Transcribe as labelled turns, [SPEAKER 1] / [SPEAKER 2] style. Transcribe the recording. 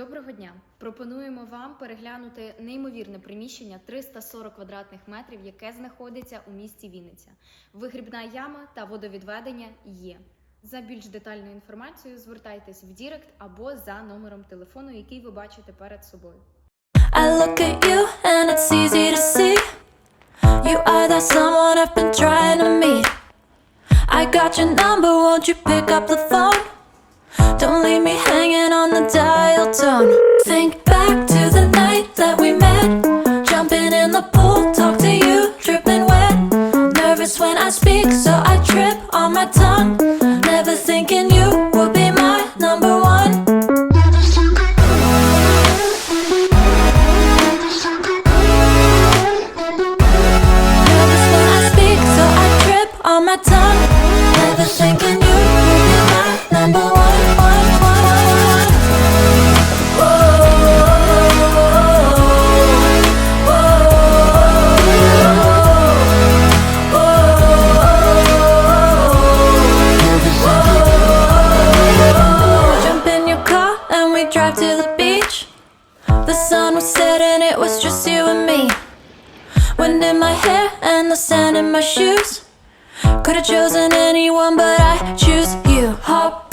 [SPEAKER 1] Доброго дня! Пропонуємо вам переглянути неймовірне приміщення 340 квадратних метрів, яке знаходиться у місті Вінниця. Вигрібна яма та водовідведення є. За більш детальною інформацію звертайтесь в Дірект або за номером телефону, який ви бачите перед собою.
[SPEAKER 2] I got your Don't leave me hanging on the dial tone. Think back to the night that we met. Jumping in the pool, talk to you, dripping wet. Nervous when I speak, so I trip on my tongue. Never thinking you would be my number one. Nervous when I speak, so I trip on my tongue. Drive to the beach. The sun was setting, it was just you and me. Wind in my hair and the sand in my shoes. Could have chosen anyone, but I choose you. Hop